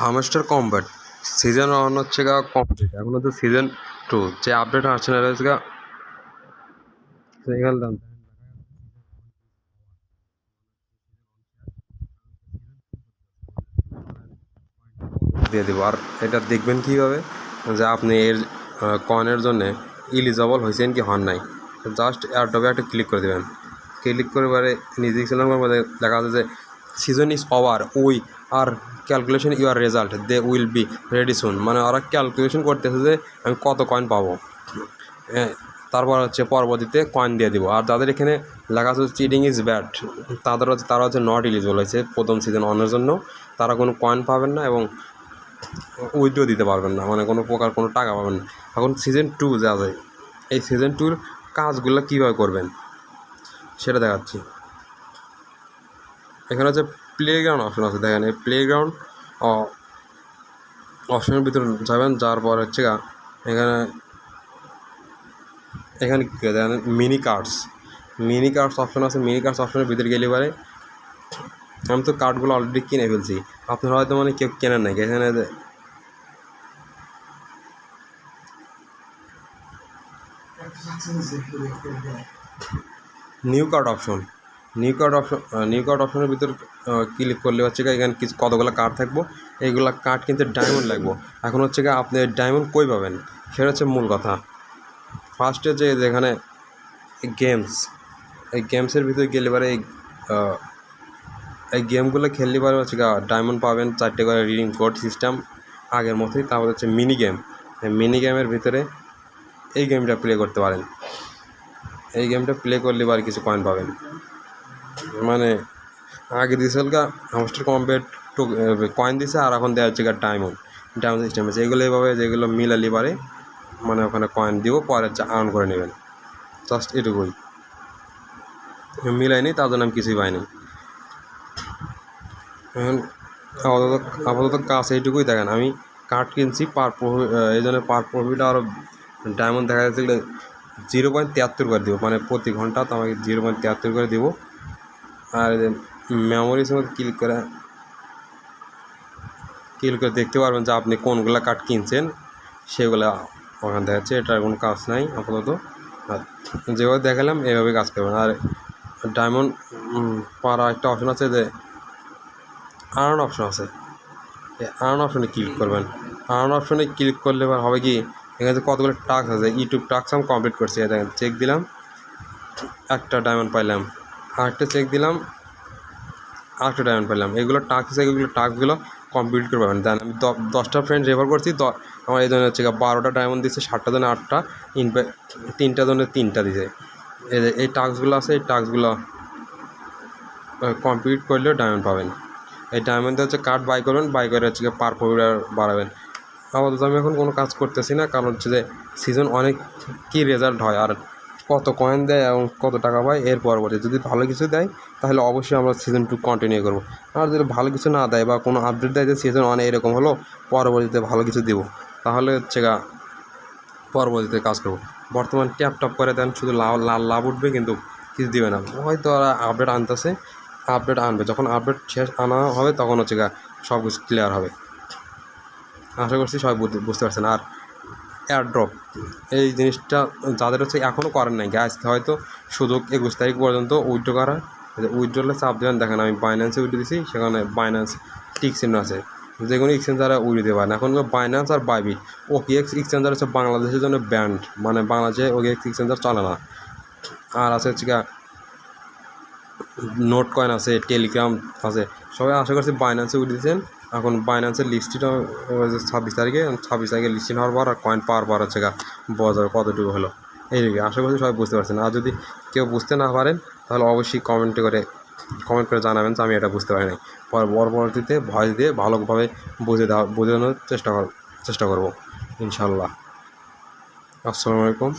Hamster combat season one হচ্ছে গা complete এখন হচ্ছে সিজন টু যে আপডেট না রয়েছে গা দিয়ে দেবো। আর এটা দেখবেন কীভাবে? যে আপনি এর কয়েনের জন্যে ইলিজেবল হয়েছেন কি হন নাই? জাস্ট এয়ারডবে একটা ক্লিক করে দেবেন। ক্লিক করে এবারে নিজে লেখা আছে যে season is over we are calculation your result they will be ready soon মানে ওরা ক্যালকুলেশন করতেছে যে আমি কত কয়েন পাবো। তারপর হচ্ছে পরবর্তীতে কয়েন দিয়ে দিব। আর যাদের এখানে লেখা আছে চিটিং ইজ ব্যাড তাদের হচ্ছে, তারা হচ্ছে নট ইলিজিবল হয়েছে প্রথম সিজন অনের জন্য। তারা কোনো কয়েন পাবেন না এবং উইথড্র দিতে পারবেন না। মানে কোনো প্রকার কোনো টাকা পাবেন না। এখন সিজন টু যা যায় এই সিজন টুর কাজগুলো কীভাবে করবেন, সেটা দেখাচ্ছি। এখানে হচ্ছে প্লেগ্রাউন্ড অপশন আছে। দেখেন এই প্লেগ্রাউন্ড অপশনের ভিতরে যাবেন যাওয়ার পর হচ্ছে এখানে এখানে দেখেন mini cards mini cards option আছে। মিনি কার্ডস অপশনের ভিতরে গেলে পরে আমি তো কার্ডগুলো অলরেডি কিনে ফেলছি। আপনারা হয়তো মানে কেউ কেনেন নাকি? এখানে new card option new card option new card অপশনের ভিতর ক্লিক করলে হচ্ছে গিয়ে এখানে কিছু কতগুলো কার্ড থাকব। এইগুলা কার্ড কিন্তু ডায়মন্ড লাগবো। এখন হচ্ছে গিয়ে আপনি ডায়মন্ড কই পাবেন? সেটা হচ্ছে মূল কথা। ফার্স্টে যে যেখানে গেমস এই গেমসের ভিতরে গেলে পরে এই এই গেমগুলো খেললে পরে হচ্ছে ডায়মন্ড পাবেন চারটে করে রিডিং কোড সিস্টেম আগের মতোই। তারপর হচ্ছে মিনি গেম মিনি গেমের ভিতরে এই গেমটা প্লে করতে পারেন। এই গেমটা প্লে করলে এবার কিছু কয়েন পাবেন। মানে আগে দিয়েছিল হামস্টার কম্পেট টু কয়েন দিছে আর এখন দেওয়া হচ্ছে ডায়মন্ড ডায়মন্ড সিস্টেম আছে। এগুলো এইভাবে যেগুলো মিলালি পারে মানে ওখানে কয়েন দিব, পরে হচ্ছে আর্ন করে নেবেন। জাস্ট এটুকুই। মিলাইনি তার জন্য আমি কিছুই পাইনি। এখন আপাতত আপাতত কাজ এইটুকুই দেখেন। আমি কার্ড কিনছি পার প্রফিট এই জন্য পার প্রফিট আরও ডায়মন্ড দেখা যাচ্ছে জিরো পয়েন্ট তিয়াত্তর করে দেবো। মানে প্রতি ঘণ্টা তো আমাকে জিরো পয়েন্ট তিয়াত্তর করে দেবো। আর মেমোরিজ মধ্যে ক্লিক করে ক্লিক করে দেখতে পারবেন যে আপনি কোনগুলো কার্ড কিনছেন, সেগুলো ওখানে দেখাচ্ছে এটার কোনো কাজ নাই, আপাতত। আর যেভাবে দেখালাম, এভাবে কাজ করবেন। আর ডায়মন্ড পাওয়ার একটা অপশন আছে যে আর্ন অপশন আছে। আর্ন অপশনে ক্লিক করবেন। আর্ন অপশনে ক্লিক করলে এবার হবে কি, এখানে কতগুলো টাস্ক আছে ইউটিউব টাস্ক আমি কমপ্লিট করছি। দেখেন চেক দিলাম, একটা ডায়মন্ড পাইলাম। আরেকটা চেক দিলাম, আরেকটা ডায়মন্ড পেলাম। এগুলো টাস্ক আছে এগুলো টাস্কগুলো কমপ্লিট করে পাবেন। দেন আমি দশটা ফ্রেন্ড রেফার করছি আমার এই জন্য হচ্ছে বারোটা ডায়মন্ড দিচ্ছে সাতটা জনে আটটা, তিনটা জনে তিনটা দিছে। এই টাস্কগুলো আছে, এই টাস্কগুলো কমপ্লিট করলেও ডায়মন্ড পাবেন। এই ডায়মন্ডে হচ্ছে কার্ড বাই করবেন বাই করে হচ্ছে গিয়ে পার পপুলার বাড়াবেন। আপাতত আমি এখন কোনো কাজ করতেছি না, কারণ হচ্ছে যে সিজন অনেক কী রেজাল্ট হয়, আর কত কয়েন দেয় এবং কত টাকা পায় এর পরবর্তী। যদি ভালো কিছু দেয়, তাহলে অবশ্যই আমরা সিজন টু কন্টিনিউ করব। আর যদি ভালো কিছু না দেয় বা কোনো আপডেট দেয় যে সিজন ওয়ানে এরকম হলো, পরবর্তীতে ভালো কিছু দেবো। তাহলে হচ্ছে গা, পরবর্তীতে কাজ করব। বর্তমান ট্যাপ টপ করে দেন, শুধু লাভ লাল লাভ উঠবে কিন্তু কিছু দিবে না। হয়তো ওরা আপডেট আনতেছে আপডেট আনবে। যখন আপডেট শেষ আনা হবে, তখন হচ্ছে গা সব কিছু ক্লিয়ার হবে। আশা করছি সবাই বুঝতে- বুঝতে পারছেন। আর এয়ারড্রপ এই জিনিসটা যাদের হচ্ছে এখনও করেন নাই গ্যাস হয়তো সুযোগ একুশ তারিখ পর্যন্ত উইথড্র করা। উইথড্রলে চাপ দেবেন, দেখেন আমি বাইন্যান্সে উইথড্র দিছি, সেখানে বাইন্যান্স টিক চিহ্ন আছে। যে কোনো এক্সচেঞ্জ তারা উইথ দিতে পারেন। এখন বাইন্যান্স আর বাইবিট ওকিএক্স এক্সচেঞ্জার হচ্ছে বাংলাদেশের জন্য ব্যান্ড মানে বাংলাদেশে ওকিএক্স এক্সচেঞ্জার চলে না। আর আছে হচ্ছে নোট কয়েন আছে টেলিগ্রাম আছে, সবাই আশা করছি বাইন্যান্সে উঠে দিয়েছেন। এখন বাইন্যান্সের লিস্টটা ছাব্বিশ তারিখে ছাব্বিশ তারিখে লিস্টিং হওয়ার পর আর কয়েন পাওয়ার পর হচ্ছে গা বাজার কতটুকু হলো। এইদিকে আশা করছি সবাই বুঝতে পারছেন। আর যদি কেউ বুঝতে না পারেন, তাহলে অবশ্যই কমেন্টে করে কমেন্ট করে জানাবেন যে আমি এটা বুঝতে পারি নাই। পর, পরবর্তীতে ভয়েস দিয়ে ভালোভাবে বুঝে দেওয়া, বোঝানোর চেষ্টা কর, চেষ্টা করব ইনশাল্লাহ আসসালামু আলাইকুম।